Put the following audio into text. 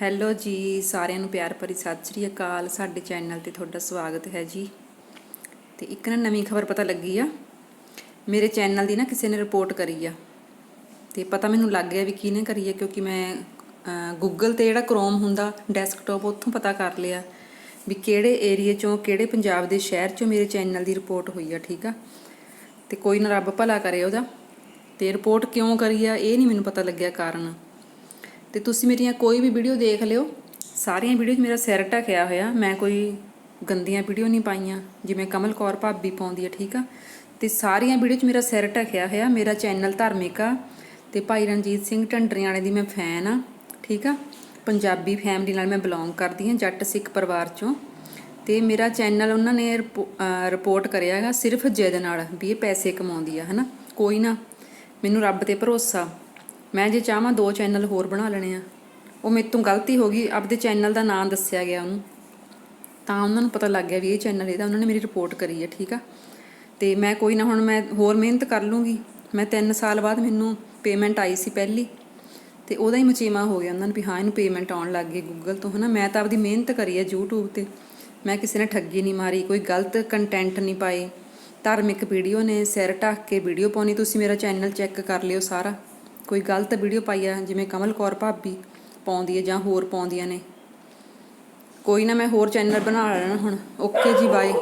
Hello ਜੀ, ਸਾਰਿਆਂ ਨੂੰ ਪਿਆਰ ਭਰੀ ਸਤਿ ਸ੍ਰੀ ਅਕਾਲ। ਸਾਡੇ ਚੈਨਲ ਤੇ ਤੁਹਾਡਾ ਸਵਾਗਤ ਹੈ ਜੀ। ਤੇ ਇੱਕ ਨਾ ਨਵੀਂ ਖਬਰ ਪਤਾ ਲੱਗੀ ਆ। ਮੇਰੇ ਚੈਨਲ ਦੀ ਨਾ ਕਿਸੇ ਨੇ ਰਿਪੋਰਟ ਕਰੀ ਆ। ਤੇ ਪਤਾ ਮੈਨੂੰ ਲੱਗ ਗਿਆ ਵੀ ਕਿਹਨੇ ਕਰੀ ਆ, ਕਿਉਂਕਿ ਮੈਂ ਗੂਗਲ ਤੇ ਜਿਹੜਾ ਕ੍ਰੋਮ ਹੁੰਦਾ ਡੈਸਕਟਾਪ ਉੱਥੋਂ ਪਤਾ ਕਰ ਲਿਆ ਵੀ ਕਿਹੜੇ ਏਰੀਆ ਚੋਂ, ਕਿਹੜੇ ਪੰਜਾਬ ਦੇ ਸ਼ਹਿਰ ਚੋਂ ਮੇਰੇ ਚੈਨਲ ਦੀ ਰਿਪੋਰਟ ਹੋਈ ਆ, ਠੀਕ ਆ? ਤੇ ਕੋਈ ਨਾ ਰੱਬ ਭਲਾ ਕਰੇ ਉਹਦਾ। ਤੇ ਰਿਪੋਰਟ ਕਿਉਂ ਕਰੀ ਆ, ਇਹ ਨਹੀਂ ਮੈਨੂੰ ਪਤਾ ਲੱਗਿਆ ਕਾਰਨ। ਤੇ ਤੁਸੀਂ ਮੇਰੀਆਂ ਕੋਈ ਵੀ ਵੀਡੀਓ ਦੇਖ ਲਿਓ। ਸਾਰੀਆਂ ਵੀਡੀਓ 'ਚ ਮੇਰਾ ਸਿਰ ਢਕਿਆ ਹੋਇਆ। ਮੈਂ ਕੋਈ ਗੰਦੀਆਂ ਵੀਡੀਓ ਨਹੀਂ ਪਾਈਆਂ। ਜਿਵੇਂ ਕਮਲ ਕੌਰ ਭਾਬੀ ਪਾਉਂਦੀ ਹੈ ਠੀਕ ਆ? ਤੇ ਸਾਰੀਆਂ ਵੀਡੀਓ 'ਚ ਮੇਰਾ ਸਿਰ ਢਕਿਆ ਹੋਇਆ। ਮੇਰਾ ਚੈਨਲ ਧਾਰਮਿਕ ਆ ਤੇ ਭਾਈ ਰਣਜੀਤ ਸਿੰਘ ਢੰਡਰੀਆਣੇ ਦੀ ਮੈਂ ਫੈਨ ਆ, ਠੀਕ ਆ? ਪੰਜਾਬੀ ਫੈਮਿਲੀ ਨਾਲ ਮੈਂ ਬਿਲੋਂਗ ਕਰਦੀ ਹਾਂ, ਜੱਟ ਸਿੱਖ ਪਰਿਵਾਰ ਚੋਂ। ਤੇ ਮੇਰਾ ਚੈਨਲ ਉਹਨਾਂ ਨੇ ਰਿਪੋ- ਰਿਪੋਰਟ ਕਰਿਆ ਹੈਗਾ ਸਿਰਫ ਜਿੱਦ ਨਾਲ ਵੀ ਇਹ ਪੈਸੇ ਕਮਾਉਂਦੀ ਆ, ਹਨਾ? ਕੋਈ ਨਾ, ਮੈਨੂੰ ਰੱਬ ਤੇ ਭਰੋਸਾ। ਮੈਂ ਜੇ ਚਾਹਾਂ ਦੋ ਚੈਨਲ ਹੋਰ ਬਣਾ ਲੈਣੇ ਆ। ਉਹ ਮੇਰੇ ਤੋਂ ਗਲਤੀ ਹੋ ਗਈ, ਆਪਦੇ ਚੈਨਲ ਦਾ ਨਾਮ ਦੱਸਿਆ ਗਿਆ ਉਹਨੂੰ। ਤਾਂ ਉਹਨਾਂ ਨੂੰ ਪਤਾ ਲੱਗ ਗਿਆ ਵੀ ਇਹ ਚੈਨਲ ਇਹਦਾ, ਉਹਨਾਂ ਨੇ ਮੇਰੀ ਰਿਪੋਰਟ ਕਰੀ ਹੈ ਠੀਕ ਆ? ਤੇ ਮੈਂ ਕੋਈ ਨਾ ਹੁਣ ਮੈਂ ਹੋਰ ਮਿਹਨਤ ਕਰ ਲੂੰਗੀ। ਮੈਂ 3 ਸਾਲ ਬਾਅਦ ਮੈਨੂੰ ਪੇਮੈਂਟ ਆਈ ਸੀ ਪਹਿਲੀ। ਤੇ ਉਹਦਾ ਹੀ ਮਚੀਮਾ ਹੋ ਗਿਆ ਉਹਨਾਂ ਨੂੰ ਵੀ ਹਾਂ, ਇਹਨੂੰ ਪੇਮੈਂਟ ਆਉਣ ਲੱਗ ਗਈ ਗੂਗਲ ਤੋਂ, ਹਨਾ? ਮੈਂ ਤਾਂ ਆਪਦੀ ਮਿਹਨਤ ਕਰੀ ਹੈ YouTube ਤੇ। ਮੈਂ ਕਿਸੇ ਨੇ ਠੱਗੀ ਨਹੀਂ ਮਾਰੀ, ਕੋਈ ਗਲਤ ਕੰਟੈਂਟ ਨਹੀਂ ਪਾਏ ਧਾਰਮਿਕ ਵੀਡੀਓ ਨੇ, ਸਿਰ ਢੱਕ ਕੇ ਵੀਡੀਓ ਪਾਉਣੀ, ਤੁਸੀਂ ਮੇਰਾ ਚੈਨਲ ਚੈੱਕ ਕਰ ਲਿਓ ਸਾਰਾ। ਕੋਈ ਗਲਤ ਵੀਡੀਓ ਪਾਈ ਆ, ਜਿਵੇਂ ਕਮਲ ਕੌਰ ਭਾਬੀ ਪਾਉਂਦੀ ਹੈ ਜਾਂ ਹੋਰ ਪਾਉਂਦੀਆਂ ਨੇ। ਕੋਈ ਨਾ ਮੈਂ ਹੋਰ ਚੈਨਲ ਬਣਾ ਲੈਣਾ ਹੁਣ। ਓਕੇ ਜੀ ਬਾਏ